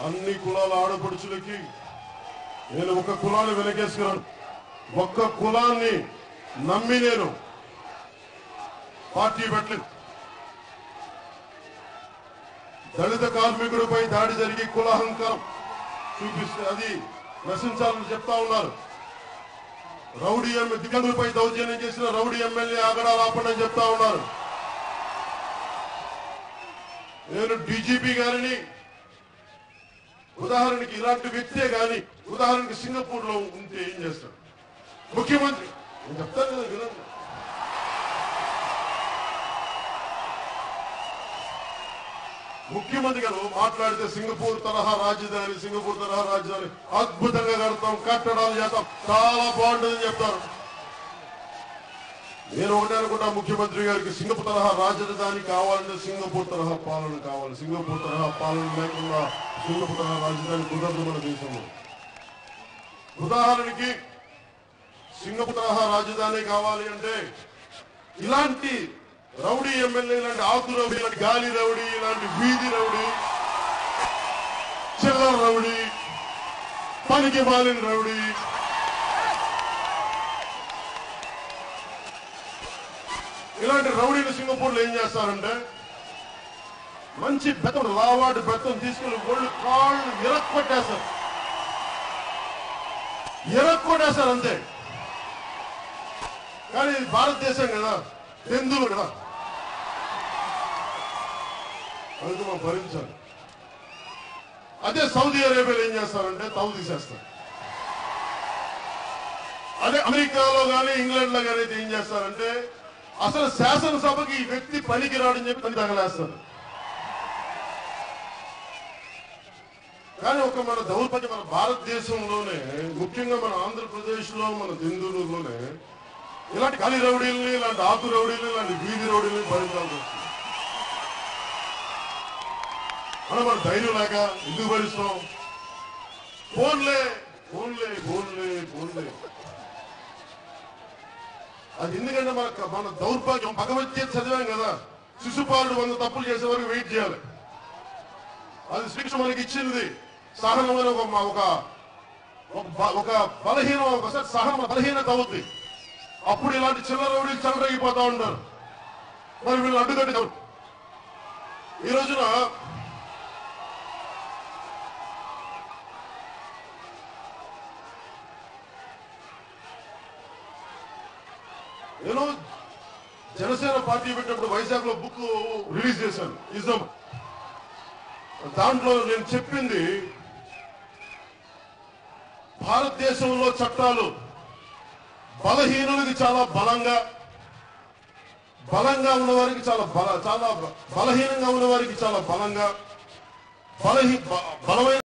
అన్ని కులాల ఆడపడుచులకి నేను ఒక కులాన్ని వెనకేసుకున్నాను ఒక్క కులాన్ని నమ్మి నేను పార్టీ పెట్టలేదు. దళిత కార్మికుడిపై దాడి జరిగి కులహంకారం చూపిస్తే అది నశించాలని చెప్తా ఉన్నారు. రౌడీ ఎమ్మె దిగంగులపై దౌర్జన్యం చేసిన రౌడీ ఎమ్మెల్యే ఆగడాలు ఆపండి చెప్తా ఉన్నారు. నేను డీజీపీ గారిని ఉదాహరణకి ఇలాంటి వ్యక్తే గాని ఉదాహరణకి సింగపూర్లో ఉంటే ఏం చేస్తాడు? ముఖ్యమంత్రి. నేను చెప్తాను కదా వినండి. ముఖ్యమంత్రి గారు మాట్లాడితే సింగపూర్ తరహా రాజధాని సింగపూర్ తరహా రాజధాని అద్భుతంగా కడతాం కట్టడాలు చేస్తాం చాలా బాగుంటుందని చెప్తారు. నేను ఒకటే అనుకుంటా ముఖ్యమంత్రి గారికి సింగపూర్ తరహా రాజధాని కావాలంటే సింగపూర్ తరహా పాలన కావాలి. సింగపూర్ తరహా పాలన లేకుండా సింగపూర్ తరహా రాజధాని కుదరదు మన దేశంలో. ఉదాహరణకి సింగపూర్ తరహా రాజధాని కావాలి అంటే ఇలాంటి రౌడీ ఎమ్మెల్యే ఇలాంటి ఆకు రౌడీ ఇలాంటి గాలి రౌడీ ఇలాంటి వీధి రౌడీ చిల్లర రౌడీ పనికి మాలిన రౌడీ ఇలాంటి రౌడీలు సింగపూర్లో ఏం చేస్తారంటే మంచి బెత్తం లావాటి బెత్తం తీసుకుని ఒళ్ళు కాళ్ళు ఇరక్కొట్టేస్తారు. ఇరక్కొట్టేస్తారు అంతే. కానీ ఇది భారతదేశం కదా హిందువులు కదా. అందుకు మనం భరించాలి. అదే సౌదీ అరేబియాలో ఏం చేస్తారంటే తవ్వు తీసేస్తారు. అదే అమెరికాలో కానీ ఇంగ్లాండ్లో కానీ అయితే ఏం చేస్తారంటే అసలు శాసనసభకి ఈ వ్యక్తి పనికిరాడని చెప్పి తను తగలేస్తారు కానీ ఒక మన దౌర్భాగ్యం మన భారతదేశంలోనే ముఖ్యంగా మన ఆంధ్రప్రదేశ్లో మన దిందులూరులోనే ఇలాంటి గాలి రౌడీల్ని ఇలాంటి ఆకు రౌడీల్ని ఇలాంటి వీధి రౌడీల్ని భరించాల్సి వస్తుంది. మనం మన ధైర్యం లేక ఎందుకు భరిస్తాం? ఫోన్లే ఫోన్లే ఫోన్లే ఫోన్లే. అది ఎందుకంటే మన మన దౌర్భాగ్యం భగవద్గీత చదివాం కదా. శిశుపాలుడు వంద తప్పులు చేసే వరకు వెయిట్ చేయాలి. అది శ్రీకృష్ణ మనకి ఇచ్చింది. సహనం ఒక ఒక ఒక బలహీనం ఒకసారి సహనం బలహీనత అవుద్ది. అప్పుడు ఇలాంటి చిల్లర వీళ్ళు చెలరగిపోతా ఉంటారు. మరి వీళ్ళు అడ్డుకట్టి ఈ రోజున నేను జనసేన పార్టీ పెట్టినప్పుడు వైజాగ్లో బుక్ రిలీజ్ చేశాను. ఇజం. దాంట్లో నేను చెప్పింది భారతదేశంలో చట్టాలు బలహీనులకి చాలా బలంగా బలంగా ఉన్నవారికి చాలా బల చాలా బలహీనంగా ఉన్నవారికి చాలా బలంగా బలహీ బలమైన